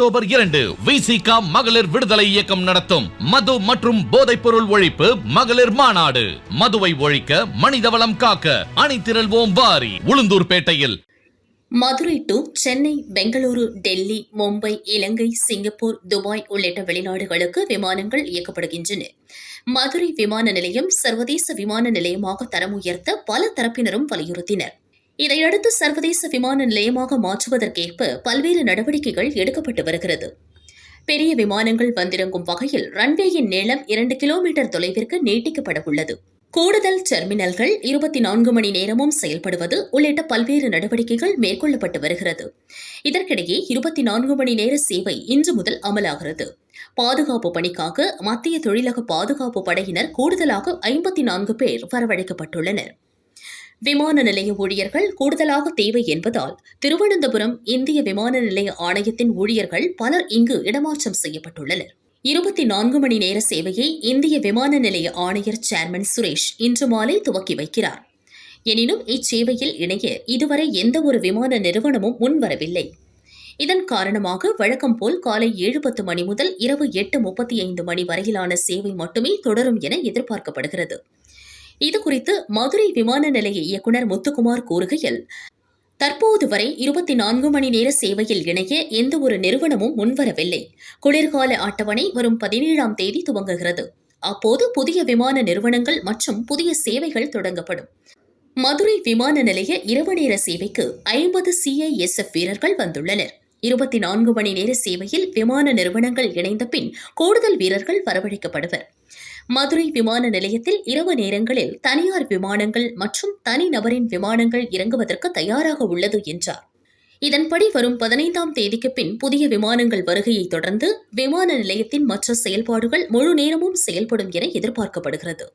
October இரண்டு விசிகா மகளிர் விடுதலை இயக்கம் நடத்தும். மது மற்றும் போதைப் பொருள் ஒழிப்பு மகளிர் மாநாடு. மதுவை ஒழிக்க மனிதவளம் காக்க அணிதிரள்வோம் வாரி உளுந்தூர்பேட்டையில் Madurai to Chennai Bengaluru Delhi Mumbai Ilangai Singapore Dubai உள்ளிட்ட வெளிநாடுகளுக்கு விமானங்கள் இயக்கப்படுகின்றன. மதுரை விமான நிலையம் சர்வதேச விமான நிலையமாக தரம் உயர்த்த பல தரப்பினரும் வலியுறுத்தினர். இதையடுத்து சர்வதேச விமான நிலையமாக மாற்றுவதற்கேற்ப பல்வேறு நடவடிக்கைகள் எடுக்கப்பட்டு வருகிறது. பெரிய விமானங்கள் வந்திறங்கும் வகையில் ரன்வேயின் நீளம் இரண்டு கிலோமீட்டர் தொலைவிற்கு நீட்டிக்கப்பட உள்ளது கூடுதல் டெர்மினல்கள் இருபத்தி நான்கு மணி நேரமும் செயல்படுவது உள்ளிட்ட பல்வேறு நடவடிக்கைகள் மேற்கொள்ளப்பட்டு வருகிறது. இதற்கிடையே இருபத்தி நான்கு மணி நேர சேவை இன்று முதல் அமலாகிறது. பாதுகாப்பு பணிக்காக மத்திய தொழிலக பாதுகாப்பு படையினர் கூடுதலாக ஐம்பத்தி நான்கு பேர் வரவழைக்கப்பட்டுள்ளனர். விமான நிலைய ஊழியர்கள் கூடுதலாக தேவை என்பதால் திருவனந்தபுரம் இந்திய விமான நிலைய ஆணையத்தின் ஊழியர்கள் பலர் இங்கு இடமாற்றம் செய்யப்பட்டுள்ளனர். இருபத்தி நான்கு மணி நேர சேவையை இந்திய விமான நிலைய ஆணையர் சேர்மன் சுரேஷ் இன்று மாலை துவக்கி வைக்கிறார். எனினும் இச்சேவையில் இணைய இதுவரை எந்த ஒரு விமான நிறுவனமும் முன்வரவில்லை. இதன் காரணமாக வழக்கம் போல் காலை ஏழு பத்து மணி முதல் இரவு எட்டு முப்பத்தி ஐந்து மணி வரையிலான சேவை மட்டுமே தொடரும் என எதிர்பார்க்கப்படுகிறது. இதுகுறித்து மதுரை விமான நிலைய இயக்குநர் முத்துக்குமார் கூறுகையில் தற்போது வரை இருபத்தி நான்கு மணி நேர சேவையில் இணைய எந்த ஒரு நிறுவனமும் முன்வரவில்லை. குளிர்கால அட்டவணை வரும் பதினேழாம் தேதி துவங்குகிறது. அப்போது புதிய விமான நிறுவனங்கள் மற்றும் புதிய சேவைகள் தொடங்கப்படும். மதுரை விமான நிலைய இரவு நேர சேவைக்கு ஐம்பது சிஐஎஸ்எஃப் வீரர்கள் வந்துள்ளனர். இருபத்தி நான்கு மணி நேர சேவையில் விமான நிறுவனங்கள் இணைந்த பின் கூடுதல் வீரர்கள் வரவழைக்கப்படுவர். மதுரை விமான நிலையத்தில் இரவு நேரங்களில் தனியார் விமானங்கள் மற்றும் தனிநபரின் விமானங்கள் இறங்குவதற்கு தயாராக உள்ளது என்றார். இதன்படி வரும் பதினைந்தாம் தேதிக்கு பின் புதிய விமானங்கள் வருகையை தொடர்ந்து விமான நிலையத்தின் மற்ற செயல்பாடுகள் முழு நேரமும் செயல்படும் என எதிர்பார்க்கப்படுகிறது.